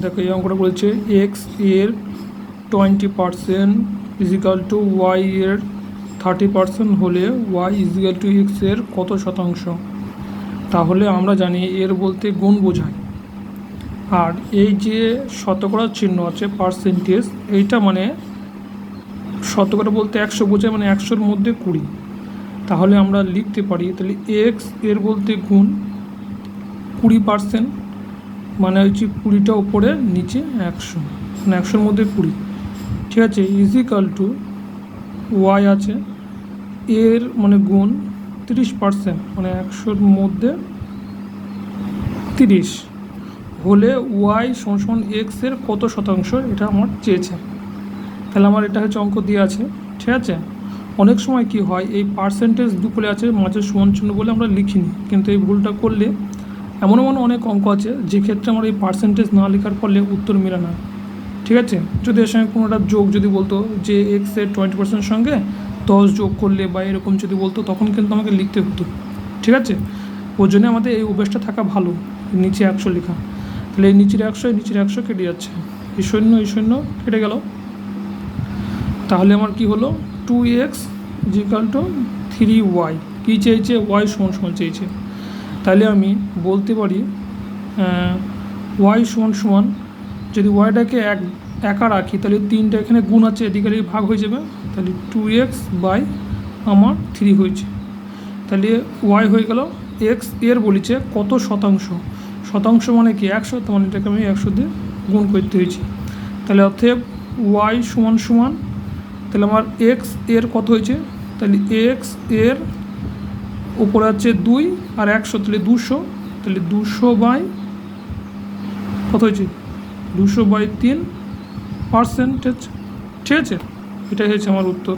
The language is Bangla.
দেখো এই অঙ্কটা বলছে এক্সের twenty percent equal to Y এর থার্টি পার্সেন্ট হলে ওয়াই ইজিক্যাল টু এক্সের কত শতাংশ? তাহলে আমরা জানি এর বলতে গুণ বোঝায়। আর এই যে শতকরা চিহ্ন আছে পার্সেন্টেজ এইটা মানে শতকরা বলতে একশো বোঝায় মানে একশোর মধ্যে কুড়ি। তাহলে আমরা লিখতে পারি, তাহলে এক্সের বলতে গুণ কুড়ি পার্সেন্ট মানে হচ্ছে কুড়িটা উপরে, নিচে একশো। মানে একশোর মধ্যে কুড়ি। ঠিক আছে ইজিক্যাল টু ওয়াই আছে। এর মানে গুণ তিরিশ পার্সেন্ট মানে একশোর মধ্যে তিরিশ। হলে ওয়াই সমান এক্সের কত শতাংশ, এটা আমার চেয়েছে। তাহলে আমার এটা হচ্ছে অঙ্ক দিয়ে আছে। ঠিক আছে? অনেক সময় কি হয়, এই পার্সেন্টেজ দুপুরে আছে, মাঝে সমান চিহ্ন বলে আমরা লিখিনি, কিন্তু এই ভুলটা করলে এমন এমন অনেক অঙ্ক আছে যে ক্ষেত্রে আমার এই পার্সেন্টেজ না লেখার ফলে উত্তর মেলে না। ঠিক আছে? যদি এর সঙ্গে কোনো একটা যোগ যদি বলতো যে এক্সের টোয়েন্টি পার্সেন্টের সঙ্গে দশ যোগ করলে বা এরকম যদি বলতো, তখন কিন্তু আমাকে লিখতে হতো। ঠিক আছে? ওর জন্য আমাদের এই অভ্যাসটা থাকা ভালো, নিচে একশো লেখা। তাহলে এই নিচের একশো, এই নিচের একশো কেটে যাচ্ছে। এই শূন্য এই শূন্য কেটে গেল। তাহলে আমার কি হলো? Two X equal to three Y কী চেয়েছে? ওয়াই সমান সমান চেয়েছে। তাহলে আমি বলতে পারি ওয়াই সমান সমান, যদি ওয়াইটাকে এক, একা রাখি, তাহলে তিনটা এখানে গুণ আছে এদিকে ভাগ হয়ে যাবে, তাহলে টু এক্স বাই আমার থ্রি হয়েছে। তাহলে ওয়াই হয়ে গেল এক্সের বলেছে কত শতাংশ? শতাংশ মানে কি? একশো তো মানে এটাকে আমি একশো দিয়ে গুণ করতে হয়েছি। তাহলে অতএব ওয়াই সমান সমান, তাহলে আমার এক্সের কত হয়েছে? তাহলে এক্সের উপরে আছে দুই আর একশো, তাহলে দুশো তাহলে দুশো বাই কত হয়েছে? দুশো বাই তিন পার্সেন্টেজ ঠিক আছে এটাই হয়েছে আমার উত্তর।